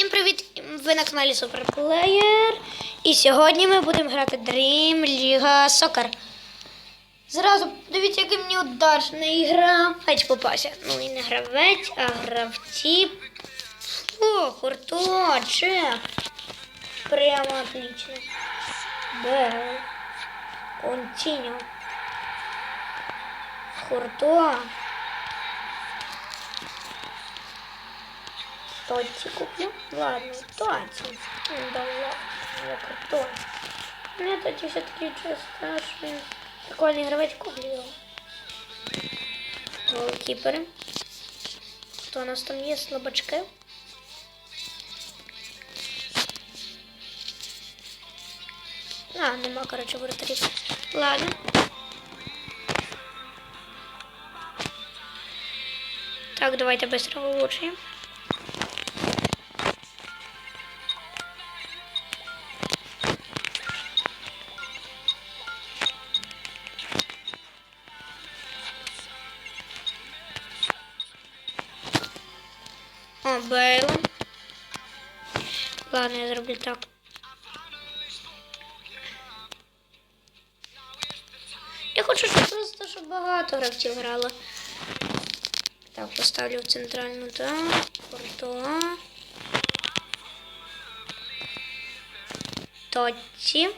Всім привіт! Ви на каналі Суперплеєр. І сьогодні ми будемо грати Dream Liga Soccer. Зразу дивіться, який мені удачний гравець попався. Ну і не гравець, а гравці. О, хурточе. Прямо отлично. Бел. Континю. Хуртуа. Тоці куплю? Ладно, тоці. Ну, да ладно, я крутой. Мне тоці все-таки что страшный. Прикольный гравець куплю. його. Голкіпери. Хто у нас там є? Слабачки? А, нема, короче, воротарів. Ладно. Так, давайте быстро улучшим. Ладно, я зроблю так. Я хочу, щоб просто щоб багато гравців грало. Так, поставлю в центральну так. Портуа. Тотті.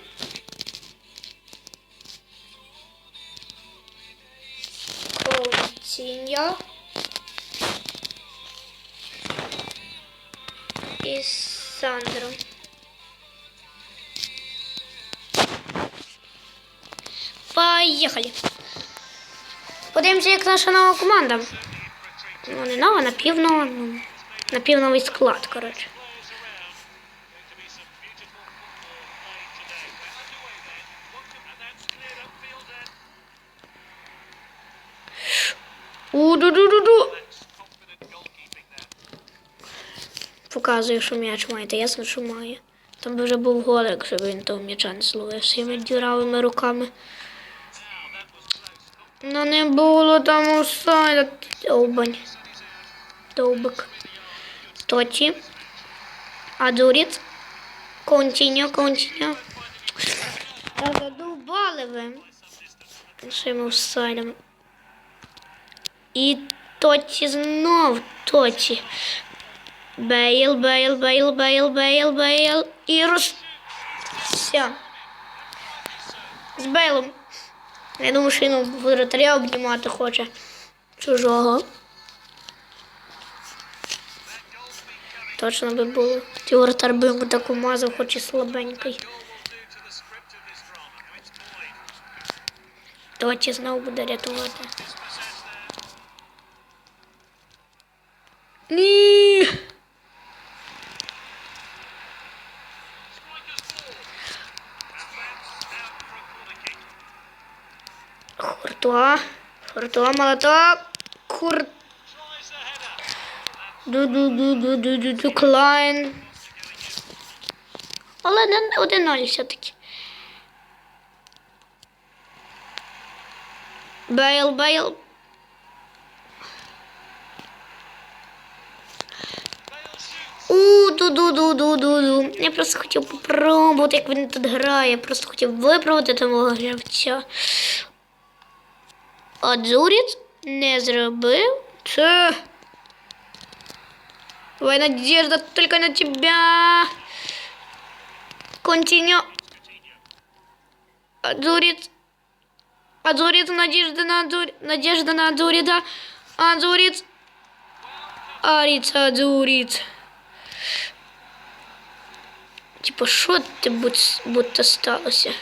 Коутіньо. І Сандро. Поїхали. Подивимося, як наша нова команда. Ну, не нова, напівнова. Ну, напівновий склад, коротше. У-ду-ду-ду-ду. Показує, що м'яч маєте, ясно, що має. Там би вже був гол, якщо б він того м'яча не зловив своїми дюравими руками. Ну не було там офсайда. Довбань. Довбик. Тоті. Адуріт. Контіньо, контіньо. Та задовбали ви. Своїм офсайдом. І Тоті знов Тоті. Бейл, Бейл, Бейл, Бейл, Бейл, Бейл. І роз... Все. З Бейлом. Я думаю, що він воротаря обнімати хоче. Чужого. Точно би було. Ті воротар би йому так умазав, хоч і слабенький. Тоті знову буде рятувати. Ні. Хуртуа. Хуртуа молоток. Хур... Ду-ду-ду-ду-ду-ду-ду. Клайн. Але не 1-0 все-таки. Бейл, Бейл. у ду ду ду ду ду ду Я просто хотів попробувати, як він тут грає. Я просто хотів випробувати того гравця. А Дзуріт не зробив це. Твоя надежда только на тебя. Континю. Адзурит. Адзурит, надежда на Адзурит. Надежда на Адзурита. Адзурит. Арица Адзурит. Типа, ти будь, будто сталося?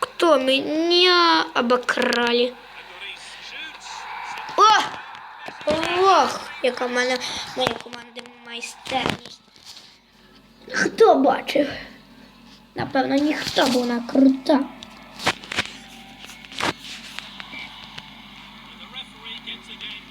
Хто мене обокрали? Ох, яка в моя команда майстерність. Хто бачив? Напевно, ніхто, бо вона крута. The referee gets the game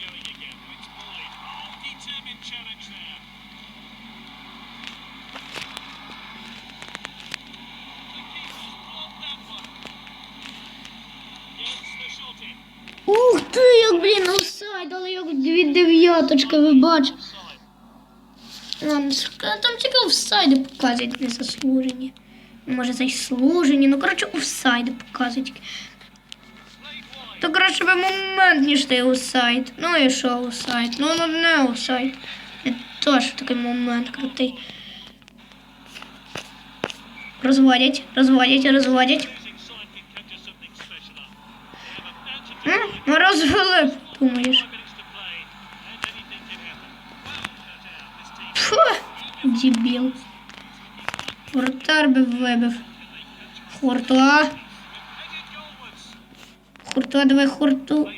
офсайд, але як дві дев'яточки, ви. Ну, там тільки офсайди показують незаслужені. Може, заслужені. Ну, коротше, офсайди показують. То краще би момент, ніж ти офсайд. Ну і що офсайд? Ну, ну не офсайд. Не теж такий момент крутий. Розводять, розводять, розводять. Losing side can Фу, дебіл. Вратар би вибив. Хуртуа. Хуртуа, давай хурту.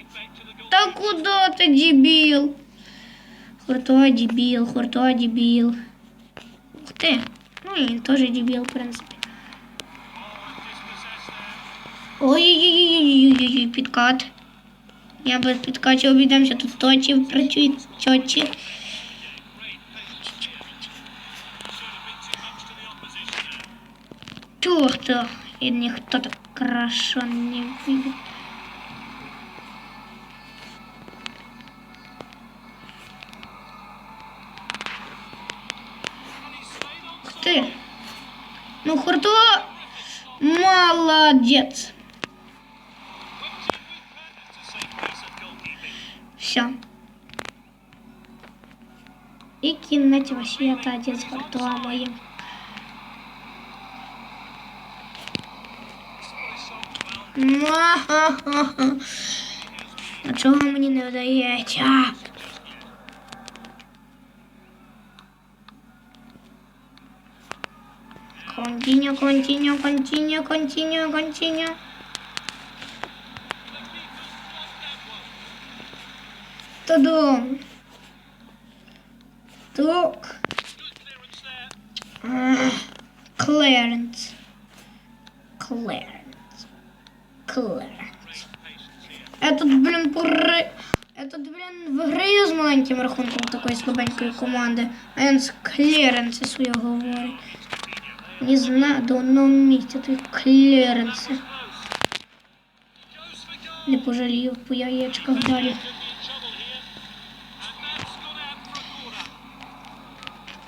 Та куда ти, дебіл? Хуртуа дебіл, хуртуа дебіл. Ух ти. Ну і теж дебіл, в принципі. Dispossessed there. Ой-ой-ой-ой-ой, підкат. Я без підкачу обійдемося, тут точі працюють чотчі. никто, и никто так хорошо не видит. Ух ты! Ну, Хурто молодец! Все. И кинуть вообще Василия Тадец Хуртуа моим. А чого мені не вдається? Континю, континю, континю, континю, континю. Good clearance. Клеренс. Клеренс. Этот, блін, пори... Этот, блін, виграє з маленьким рахунком такої слабенької команди. А він з клеренси своє говорить. Не знаю, той клеренси. Goes for goal. Не пожалів по яєчках далі.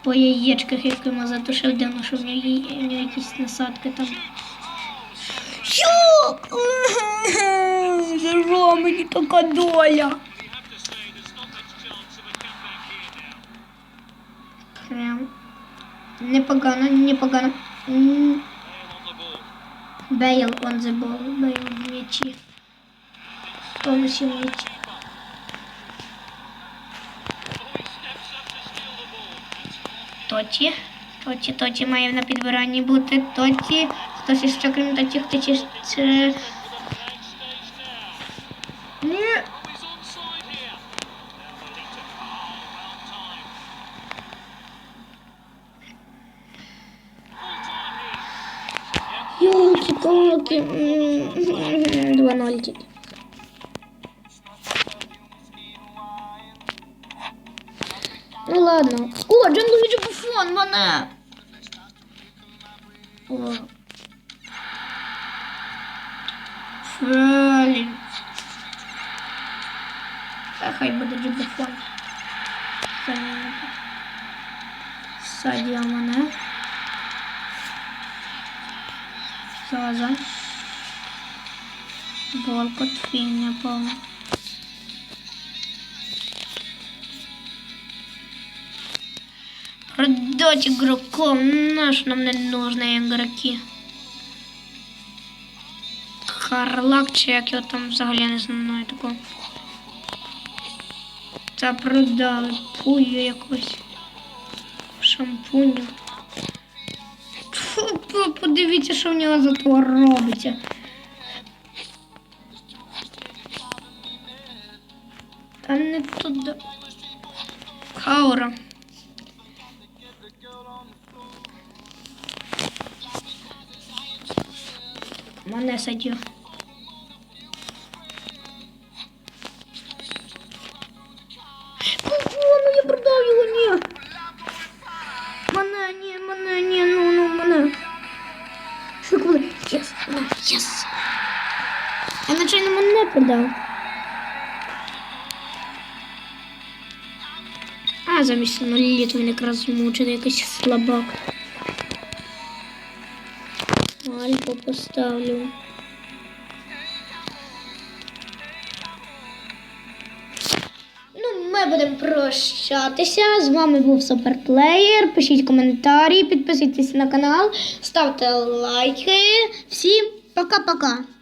По яєчках, якими задушив дивно, що в нього в якісь насадки там. Щук! Зажо мені така доля. Прям непогано, непогано. Бейл on the ball, Бейл в м'ячі. Тонусі в м'ячі. Тоті. Тоті, Тоті має на підбиранні бути. Тоті. Хтось іще крім Тоті, хто ще... Ёлки-палки. 2-0 тільки. Ну ладно. О, Джанлович Буфон, мене. О. Фелін. Та хай буде Джибуфон. Садіо мене. Заза. Волкот, фігня повна. Продать игроков, наш нам не нужны игроки. Харлак, чи його там взагалі не знаю такого. Та продали пулю якусь. Шампуню. Фу, по- подивіться, що в нього за того робиться. Та не туди. Хаура. Мене садю. Ну, я продав його, ні. Мене, ні, мене, ні, ну, ну, мене. Що коли? Єс, єс. Я начально мене продав. Замість нуліт він якраз змучений якийсь слабак. Альпу поставлю. Ну, ми будемо прощатися. З вами був Суперплеєр. Пишіть коментарі, підписуйтесь на канал, ставте лайки. Всім пока-пока.